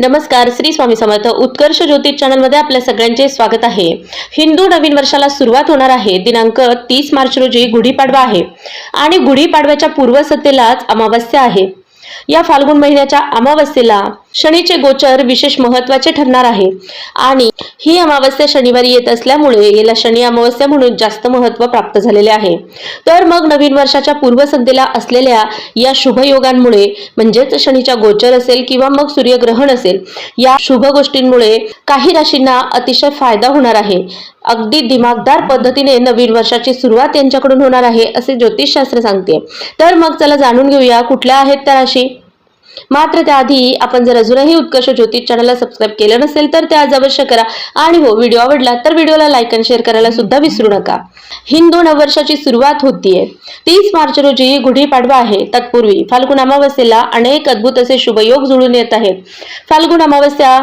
नमस्कार श्री स्वामी समर्थ उत्कर्ष ज्योतिष चॅनलमध्ये आपल्या सगळ्यांचे स्वागत आहे. हिंदू नवीन वर्षाला सुरुवात होणार आहे दिनांक तीस मार्च रोजी गुढीपाडवा आहे. आणि गुढीपाडव्याच्या पूर्वसत्तेलाच अमावस्या आहे. या फाल्गुन महिन्याच्या अमावस्येला शनीचे गोचर विशेष महत्त्वाचे ठरणार आहे. आणि ही अमावस्या शनिवारी येत असल्यामुळे याला शनी अमावस्या म्हणून जास्त महत्त्व प्राप्त झालेले आहे. तर मग नवीन वर्षाच्या पूर्वसंध्येला असलेल्या या शुभयोगांमुळे म्हणजेच शनीच्या गोचर असेल किंवा मग सूर्यग्रहण असेल या शुभ गोष्टींमुळे काही राशींना अतिशय फायदा होणार आहे. अगदी दिमागदार पद्धतीने नवीन वर्षाची सुरुवात यांच्याकडून होणार आहे असे ज्योतिषशास्त्र सांगते. तर मग चला जाणून घेऊया कुठल्या आहेत त्या राशी. मात्र त्याआधी आपण जर अजूनही उत्कर्ष ज्योतिष चॅनलला सबस्क्राईब केलं नसेल तर ते आज अवश्य करा. आणि हो व्हिडिओ आवडला तर व्हिडिओला लाईक आणि शेअर करायला सुद्धा विसरू नका. हिंदू नववर्षाची सुरुवात होतीये. तीस मार्च रोजी गुढीपाडवा आहे. तत्पूर्वी फाल्गुन अमावस्येला अनेक अद्भुत असे शुभयोग जुळून येत आहेत. फाल्गुन अमावस्या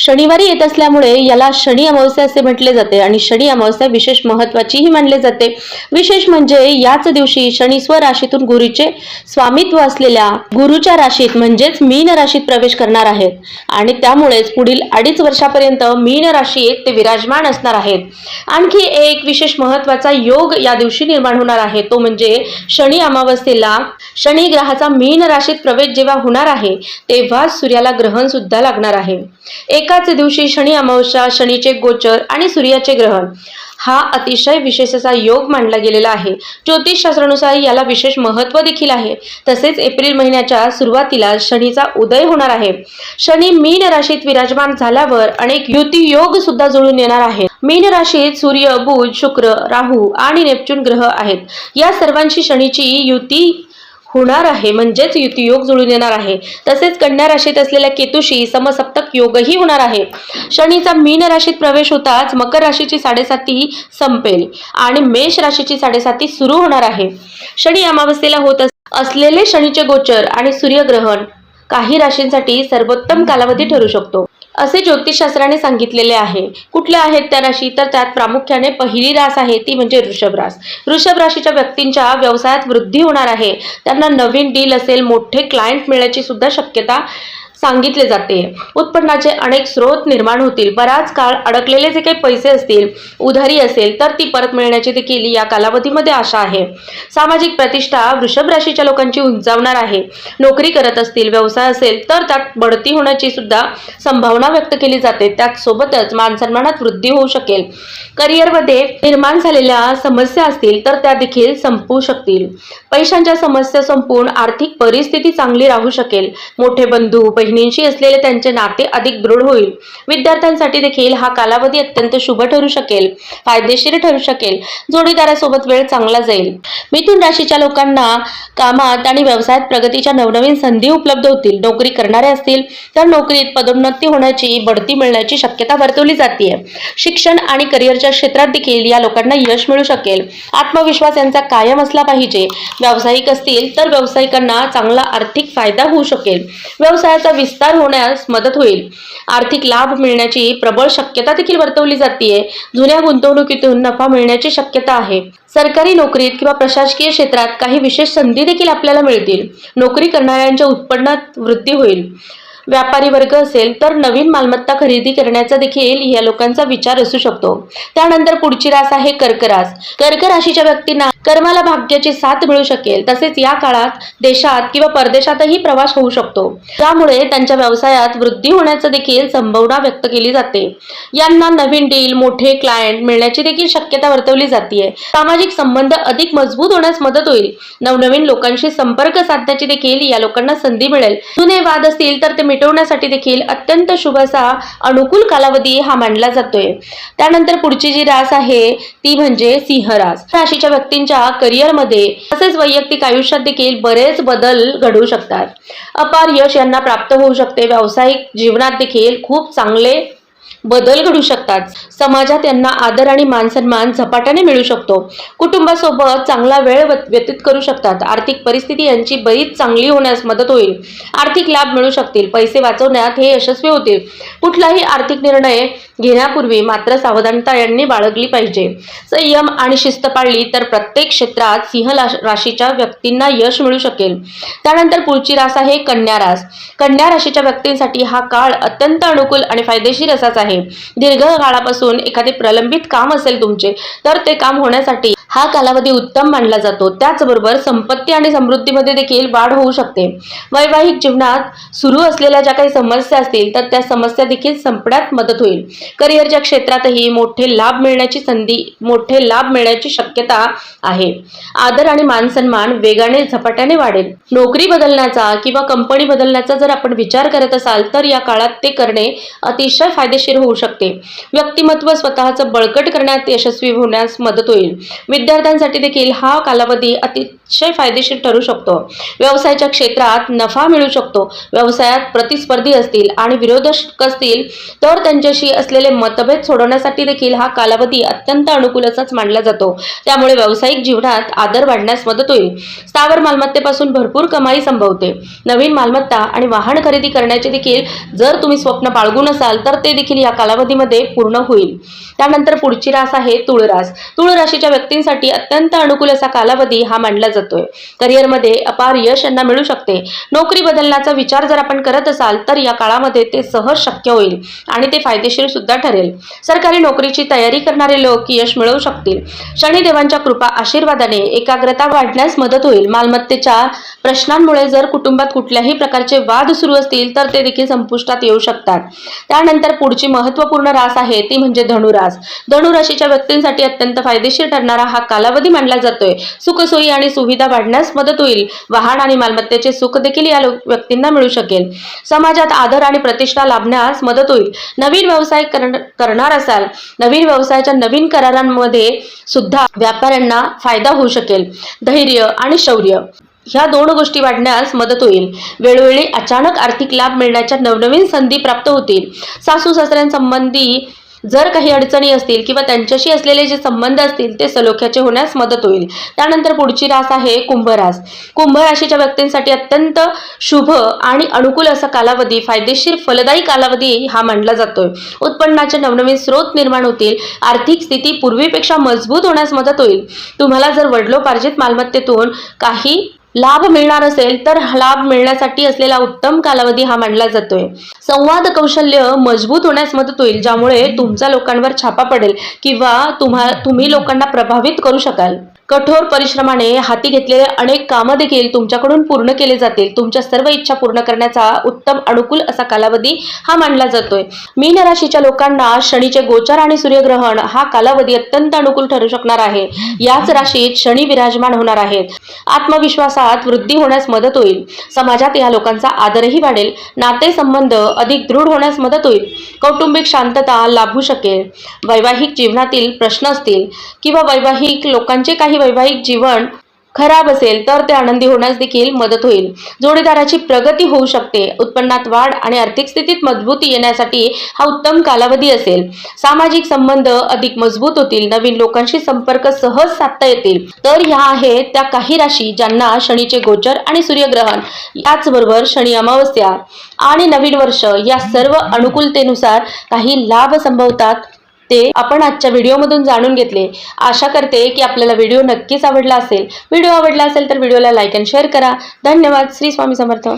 शनिवारी येत असल्यामुळे याला शनी अमावस्या असे म्हटले जाते आणि शनी अमावस्या विशेष महत्वाचीही मानले जाते. विशेष म्हणजे याच दिवशी शनी स्वराशीतून गुरुचे स्वामित्व असलेल्या गुरुच्या राशीत म्हणजेच मीन राशीत प्रवेश करणार आहेत. आणि त्यामुळेच पुढील अडीच वर्षापर्यंत मीन राशीत ते विराजमान असणार आहेत. आणखी एक विशेष महत्त्वाचा योग या दिवशी निर्माण होणार आहे. तो म्हणजे शनी अमावस्येला शनी ग्रहाचा मीन राशीत प्रवेश जेव्हा होणार आहे तेव्हा सूर्याला ग्रहण सुद्धा लागणार आहे. एक एकाच दिवशी शनी अमावस्या शनीचे गोचर आणि सूर्याचे ग्रहण. हा अतिशय विशेष असा योग मानला गेलेला आहे. ज्योतिषशास्त्रानुसार याला विशेष महत्त्व देखील आहे. तसेच एप्रिल महिन्याच्या सुरुवातीला शनीचा उदय होणार आहे. शनी मीन राशीत विराजमान झाल्यावर अनेक युती योग सुद्धा जुळून येणार आहेत. मीन राशीत सूर्य बुध शुक्र राहू आणि नेपच्यून ग्रह आहेत. या सर्वांशी शनीची युती होणार आहे. म्हणजेच युतियोग जुळून येणार आहे. तसेच कन्या राशीत असलेल्या केतुशी समसप्तक योगही होणार आहे. शनीचा मीन राशीत प्रवेश होताच मकर राशीची साडेसाती संपेल आणि मेष राशीची साडेसाती सुरू होणार आहे. शनी अमावस्येला होत असलेले शनीचे गोचर आणि सूर्यग्रहण काही राशींसाठी सर्वोत्तम कालावधी ठरू शकतो. असे ज्योतिषशास्त्राने सांगितलेले आहे. कुठल्या आहेत त्या राशी? तर त्यात प्रामुख्याने पहिली रास आहे ती म्हणजे वृषभ रास. वृषभ राशीच्या व्यक्तींच्या व्यवसायात वृद्धी होणार आहे. त्यांना नवीन डील असेल मोठे क्लायंट मिळण्याची सुद्धा शक्यता सांगितले जाते. उत्पन्नाचे अनेक स्रोत निर्माण होतील. बराच काळ अडकलेले जे काही पैसे असतील उधारी असेल तर ती परत मिळण्याची देखील या कालावधीमध्ये आशा आहे. सामाजिक प्रतिष्ठा वृषभ राशीच्या लोकांची उंचावणार आहे. नोकरी करत असतील व्यवसाय असेल तर त्यात बढती होण्याची सुद्धा संभावना व्यक्त केली जाते. त्यात सोबतच मानसन्मानात वृद्धी होऊ शकेल. करिअरमध्ये निर्माण झालेल्या समस्या असतील तर त्या देखील संपू शकतील. पैशांच्या समस्या संपून आर्थिक परिस्थिती चांगली राहू शकेल. मोठे बंधू बहिणींशी असलेले त्यांचे नाते अधिक दृढ होईल. विद्यार्थ्यांसाठी देखील हा कालावधी अत्यंत शुभ ठरू शकेल फायदेशीर ठरू शकेल. जोडीदारासोबत वेळ चांगला जाईल. मिथुन राशीच्या लोकांना कामात आणि व्यवसायात प्रगतीच्या नवनवीन संधी उपलब्ध होतील. नोकरी करणारे असतील तर नोकरीत पदोन्नती होण्याची बढती मिळण्याची शक्यता वर्तवली जाते शिक्षण आणि करिअरच्या क्षेत्रात देखील या लोकांना यश मिळू शकेल. आत्मविश्वास यांचा कायम असला पाहिजे. व्यावसायिक असतील तर व्यावसायिकांना चांगला आर्थिक फायदा होऊ शकेल. व्यवसायाचा विस्तार होण्यास मदत होईल. आर्थिक लाभ मिळण्याची प्रबळ शक्यता देखील वर्तवली जाते जुन्या गुंतवणुकीतून नफा मिळण्याची शक्यता आहे. सरकारी नोकरीत किंवा प्रशासकीय क्षेत्रात काही विशेष संधी देखील आपल्याला मिळतील. नोकरी करणाऱ्यांच्या उत्पन्नात वृद्धी होईल. व्यापारी वर्ग असेल तर नवीन मालमत्ता खरेदी करण्याचा देखील या लोकांचा विचार असू शकतो. त्यानंतर पुढची रास आहे कर्क रास कर्क राशीच्या व्यक्तींना कर्माला भाग्याची साथ मिळू शकेल. तसेच या काळात देशात किंवा परदेशातही प्रवास होऊ शकतो. त्यामुळे त्यांच्या व्यवसायात वृद्धी होण्याचं देखील संभावना व्यक्त केली जाते. यांना नवीन डील मोठे क्लायंट मिळण्याची देखील शक्यता वर्तवली जाते सामाजिक संबंध अधिक मजबूत होण्यास मदत होईल. नवनवीन लोकांशी संपर्क साधण्याची देखील या लोकांना संधी मिळेल. जुने वाद असतील तर ते मिटवण्यासाठी देखील अत्यंत शुभ असा अनुकूल कालावधी हा मानला जातोय. त्यानंतर पुढची जी रास आहे ती म्हणजे सिंह रास राशीच्या तुमच्या करिअरमध्ये तसेच वैयक्तिक आयुष्यात देखील बरेच बदल घडू शकतात. अपार यश यांना प्राप्त होऊ शकते. व्यावसायिक जीवनात देखील खूप चांगले बदल घडू शकतात. समाजात यांना आदर आणि मानसन्मान झपाट्याने मिळू शकतो. कुटुंबासोबत चांगला वेळ व्यतीत करू शकतात. आर्थिक परिस्थिती यांची बरीच चांगली होण्यास मदत होईल. आर्थिक लाभ मिळू शकतील. पैसे वाचवण्यात हे यशस्वी होतील. कुठलाही आर्थिक निर्णय घेण्यापूर्वी मात्र सावधानता यांनी बाळगली पाहिजे. संयम आणि शिस्त पाळली तर प्रत्येक क्षेत्रात सिंह राशीच्या व्यक्तींना यश मिळू शकेल. त्यानंतर पुढची रास आहे कन्या रास. कन्या राशीच्या व्यक्तींसाठी हा काळ अत्यंत अनुकूल आणि फायदेशीर असाच आहे. दीर्घ काळापासून एखादे प्रलंबित काम असेल तुमचे तर ते काम होण्यासाठी हा कालावधी उत्तम मानला जातो. त्याचबरोबर संपत्ती आणि समृद्धीमध्ये देखील वाढ होऊ शकते. वैवाहिक जीवनात सुरू असलेल्या ज्या काही समस्या असतील तर त्या समस्या देखील संपण्यात मदत होईल. करिअरच्या क्षेत्रातही मोठे लाभ मिळण्याची संधी मोठे लाभ मिळण्याची शक्यता आहे. आदर आणि मानसन्मान वेगाने झपाट्याने वाढेल. नोकरी बदलण्याचा किंवा कंपनी बदलण्याचा जर आपण विचार करत असाल तर या काळात ते करणे अतिशय फायदेशीर होऊ शकते. व्यक्तिमत्व स्वतःचं बळकट करण्यात यशस्वी होण्यास मदत होईल. विद्यार्थ्यांसाठी देखील हा कालावधी अति अतिशय फायदेशीर ठरू शकतो. व्यवसायाच्या क्षेत्रात नफा मिळू शकतो. व्यवसायात प्रतिस्पर्धी असतील आणि विरोधक असतील तर त्यांच्याशी असलेले मतभेद सोडवण्यासाठी देखील हा कालावधी अत्यंत अनुकूल असाच मानला जातो. त्यामुळे व्यावसायिक जीवनात आदर वाढण्यास मदत होईल. स्थावर मालमत्तेपासून भरपूर कमाई संभवते. नवीन मालमत्ता आणि वाहन खरेदी करण्याचे देखील जर तुम्ही स्वप्न बाळगून असाल तर ते देखील या कालावधीमध्ये पूर्ण होईल. त्यानंतर पुढची रास आहे तुळ रास तुळ राशीच्या व्यक्तींसाठी अत्यंत अनुकूल असा कालावधी हा मानला जातोय करिअरमध्ये अपार यश यांना मिळू शकते. नोकरी बदलण्याचा विचार जर आपण करत असाल तर या काळामध्ये ते सहज शक्य होईल आणि ते फायदेशीर सुद्धा ठरेल. सरकारी नोकरीची तयारी करणारे लोक यश मिळवू शकतील. शनिदेवांच्या कृपा आशीर्वादाने एकाग्रता वाढण्यास मदत होईल. मालमत्तेच्या प्रश्नांमुळे जर कुटुंबात कुठल्याही प्रकारचे वाद सुरू असतील तर ते देखील संपुष्टात येऊ शकतात. त्यानंतर पुढची महत्त्वपूर्ण रास आहे ती म्हणजे धनुरास. धनुराशीच्या व्यक्तींसाठी अत्यंत फायदेशीर ठरणारा हा कालावधी मानला जातोय. सुखसोयी आणि सुविधा वाढण्यास मदत होईल. वाहन आणि मालमत्तेचे सुख देखील या व्यक्तींना मिळू शकेल. समाजात आदर आणि प्रतिष्ठा लाभण्यास मदत होईल. नवीन व्यवसाय करणार असाल नवीन व्यवसायाच्या नवीन करारांमध्ये सुद्धा व्यापाऱ्यांना फायदा होऊ शकेल. धैर्य आणि शौर्य ह्या दोन गोष्टी वाढण्यास मदत होईल. वेळोवेळी अचानक आर्थिक लाभ मिळण्याच्या नवनवीन संधी प्राप्त होतील. सासू सासऱ्यांसंबंधी जर काही अडचणी असतील किंवा त्यांच्याशी असलेले जे संबंध असतील ते सलोख्याचे होण्यास मदत होईल. त्यानंतर पुढची रास आहे कुंभरास. कुंभ राशीच्या व्यक्तींसाठी अत्यंत शुभ आणि अनुकूल असा कालावधी फायदेशीर फलदायी कालावधी हा मानला जातोय. उत्पन्नाचे नवनवीन स्रोत निर्माण होतील. आर्थिक स्थिती पूर्वीपेक्षा मजबूत होण्यास मदत होईल. तुम्हाला जर वडलोपार्जित मालमत्तेतून काही लाभ मिळणार असेल तर लाभ मिळण्यासाठी असलेला उत्तम कालावधी हा मानला जातोय. संवाद कौशल्य मजबूत होण्यास मदत होईल ज्यामुळे तुमचा लोकांवर छापा पडेल किंवा तुम्हा तुम्ही लोकांना प्रभावित करू शकाल. कठोर परिश्रमाने हाती घेतलेले अनेक कामं देखील तुमच्याकडून पूर्ण केले जातील. तुमच्या सर्व इच्छा पूर्ण करण्याचा उत्तम अनुकूल असा कालावधी हा मानला जातोय. मीन राशीच्या लोकांना शनीचे गोचर आणि सूर्यग्रहण हा कालावधी अत्यंत अनुकूल ठरू शकणार आहे. याच राशीत शनी विराजमान होणार आहेत आत्मविश्वासात वृद्धी होण्यास मदत होईल. समाजात या लोकांचा आदरही वाढेल. नाते संबंध अधिक दृढ होण्यास मदत होईल. कौटुंबिक शांतता लाभू शकेल. वैवाहिक जीवनातील प्रश्न असतील किंवा वैवाहिक लोकांचे काही वैवाहिक जीवन खराब असेल तर ते आनंदी होण्यास देखील मदत होईल. जोडीदाराची प्रगती होऊ शकते. उत्पन्नात वाढ आणि आर्थिक स्थितीत मजबूती येण्यासाठी हा उत्तम कालावधी असेल. सामाजिक संबंध अधिक मजबूत होतील. नवीन लोकांशी संपर्क सहज साधता येतील. तर ह्या आहेत त्या काही राशी ज्यांना शनीचे गोचर आणि सूर्यग्रहण याचबरोबर शनी अमावस्या आणि नवीन वर्ष या सर्व अनुकूलतेनुसार काही लाभ संभवतात. ते आपण आजच्या व्हिडिओमधून जाणून घेतले. आशा करते की आपल्याला व्हिडिओ नक्कीच आवडला असेल. व्हिडिओ आवडला असेल तर व्हिडिओला लाईक अँड शेअर करा. धन्यवाद. श्री स्वामी समर्थ.